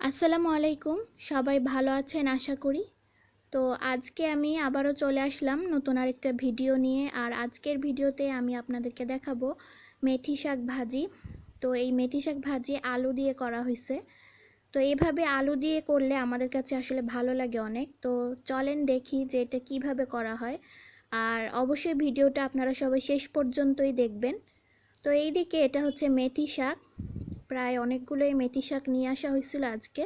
আসসালামু আলাইকুম। সবাই ভালো আছেন? আশা করি। তো আজকে আমি আবারও চলে আসলাম নতুন আরেকটা ভিডিও নিয়ে। আর আজকের ভিডিওতে আমি আপনাদেরকে দেখাবো মেথি শাক ভাজি। তো এই মেথি শাক ভাজি আলু দিয়ে করা হয়েছে। তো এইভাবে আলু দিয়ে করলে আমাদের কাছে আসলে ভালো লাগে অনেক। তো চলেন দেখি যে এটা কীভাবে করা হয়। আর অবশ্যই ভিডিওটা আপনারা সবাই শেষ পর্যন্তই দেখবেন। তো এই দিকে এটা হচ্ছে মেথি শাক। প্রায় অনেকগুলোই মেথি শাক নিয়ে আসা হয়েছিল আজকে।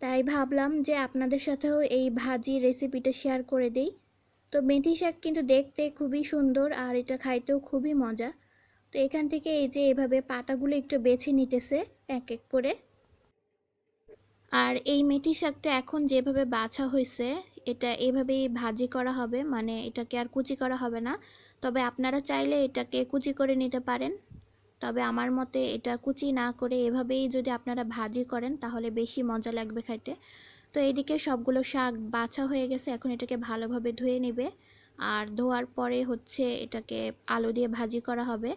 তাই ভাবলাম যে আপনাদের সাথেও এই ভাজি রেসিপিটা শেয়ার করে দিই। তো মেথি শাক কিন্তু দেখতে খুবই সুন্দর আর এটা খাইতেও খুবই মজা। তো এখান থেকে এই যে এভাবে পাতাগুলো একটু বেছে নিতেছে এক এক করে। আর এই মেথি শাকটা এখন যেভাবে বাছা হয়েছে, এটা এভাবেই ভাজি করা হবে মানে এটাকে আর কুচি করা হবে না। তবে আপনারা চাইলে এটাকে কুচি করে নিতে পারেন। তবে আমার মতে এটা কুচি না করে এভাবেই যদি আপনারা ভাজি করেন, তাহলে বেশি মজা লাগবে খাইতে। তো এইদিকে সবগুলো শাক বাছা হয়ে গেছে, এখন এটাকে ভালোভাবে ধুয়ে নেবে। আর ধোয়ার পরে হচ্ছে এটাকে আলু দিয়ে ভাজি করা হবে।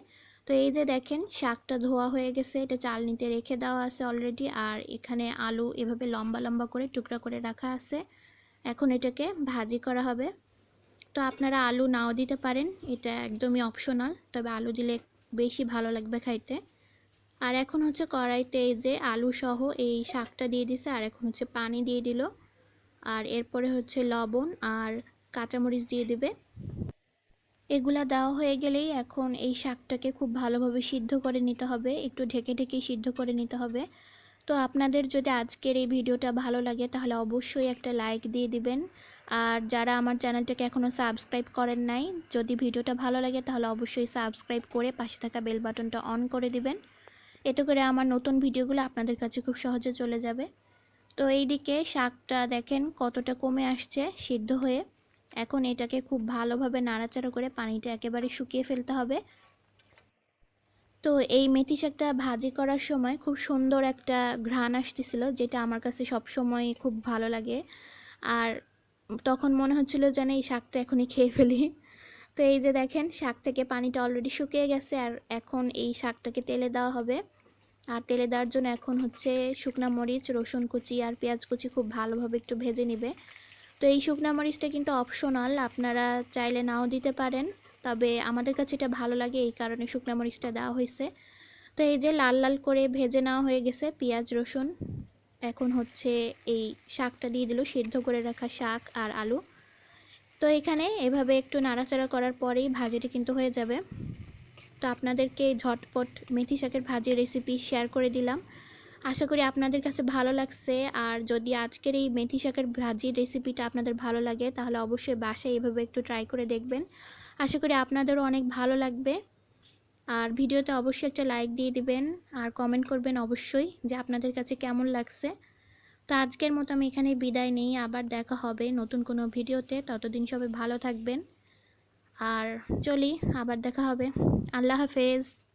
তো এই যে দেখেন, শাকটা ধোয়া হয়ে গেছে, এটা চালনিতে রেখে দেওয়া আছে অলরেডি আর এখানে আলু এভাবে লম্বা লম্বা করে টুকরা করে রাখা আছে। এখন এটাকে ভাজি করা হবে। তো আপনারা আলু নাও দিতে পারেন, এটা একদমই অপশনাল তবে আলু দিলে বেশি ভালো লাগবে খাইতে। আর এখন হচ্ছে কড়াইতে এই যে আলু সহ এই শাকটা দিয়ে দিছে, আর এখন হচ্ছে পানি দিয়ে দিল। আর এরপরে হচ্ছে লবণ আর কাঁচামরিচ দিয়ে দিবে। এগুলা দেওয়া হয়ে গেলেই এখন এই শাকটাকে খুব ভালোভাবে সিদ্ধ করে নিতে হবে, একটু ঢেকে ঢেকে সিদ্ধ করে নিতে হবে। তো আপনাদের যদি আজকের এই ভিডিওটা ভালো লাগে, তাহলে অবশ্যই একটা লাইক দিয়ে দিবেন। আর যারা আমার চ্যানেলটাকে এখনও সাবস্ক্রাইব করেন নাই, যদি ভিডিওটা ভালো লাগে তাহলে অবশ্যই সাবস্ক্রাইব করে পাশে থাকা বেল বাটনটা অন করে দিবেন। এতে করে আমার নতুন ভিডিওগুলো আপনাদের কাছে খুব সহজে চলে যাবে। তো এই দিকে শাকটা দেখেন কতটা কমে আসছে সিদ্ধ হয়ে। এখন এটাকে খুব ভালোভাবে নাড়াচাড়া করে পানিটা একেবারে শুকিয়ে ফেলতে হবে। তো এই মেথি শাকটা ভাজি করার সময় খুব সুন্দর একটা ঘ্রাণ আসতেছিল, যেটা আমার কাছে সব সময় খুব ভালো লাগে। আর তখন মনে হচ্ছিল যেন এই শাকটা এখনই খেয়ে ফেলি। তো এই যে দেখেন, শাক থেকে পানিটা অলরেডি শুকিয়ে গেছে আর এখন এই শাকটাকে তেলে দেওয়া হবে। আর তেলে দেওয়ার জন্য এখন হচ্ছে শুকনা মরিচ, রসুন কুচি আর পেঁয়াজ কুচি খুব ভালোভাবে একটু ভেজে নিবে। তো এই শুকনা মরিচটা কিন্তু অপশনাল আপনারা চাইলে নাও দিতে পারেন। তবে আমাদের কাছে এটা ভালো লাগে, এই কারণে শুকনা মরিচটা দেওয়া হয়েছে। তো এই যে লাল লাল করে ভেজে নেওয়া হয়ে গেছে পেঁয়াজ, রসুন। এখন হচ্ছে এই শাকটা দিয়ে দিল, সিদ্ধ করে রাখা শাক আর আলু। তো এখানে এভাবে একটু নাড়াচাড়া করার পরেই ভাজিটি কিন্তু হয়ে যাবে। তো আপনাদেরকে ঝটপট মেথি শাকের ভাজির রেসিপি শেয়ার করে দিলাম। আশা করি আপনাদের কাছে ভালো লাগছে, আর যদি আজকের এই মেথি শাকের ভাজির রেসিপিটা আপনাদের ভালো লাগে, তাহলে অবশ্যই বাসায় এভাবে একটু ট্রাই করে দেখবেন। আশা করি আপনাদেরও অনেক ভালো লাগবে। আর ভিডিওতে অবশ্যই একটা লাইক দিয়ে দিবেন আর কমেন্ট করবেন অবশ্যই যে আপনাদের কাছে কেমন লাগছে। তো আজকের মতো আমি এখানে বিদায় নেই, আবার দেখা হবে নতুন কোনো ভিডিওতে। ততদিন সবাই ভালো থাকবেন। আর চলি, আবার দেখা হবে। আল্লাহ হাফেজ।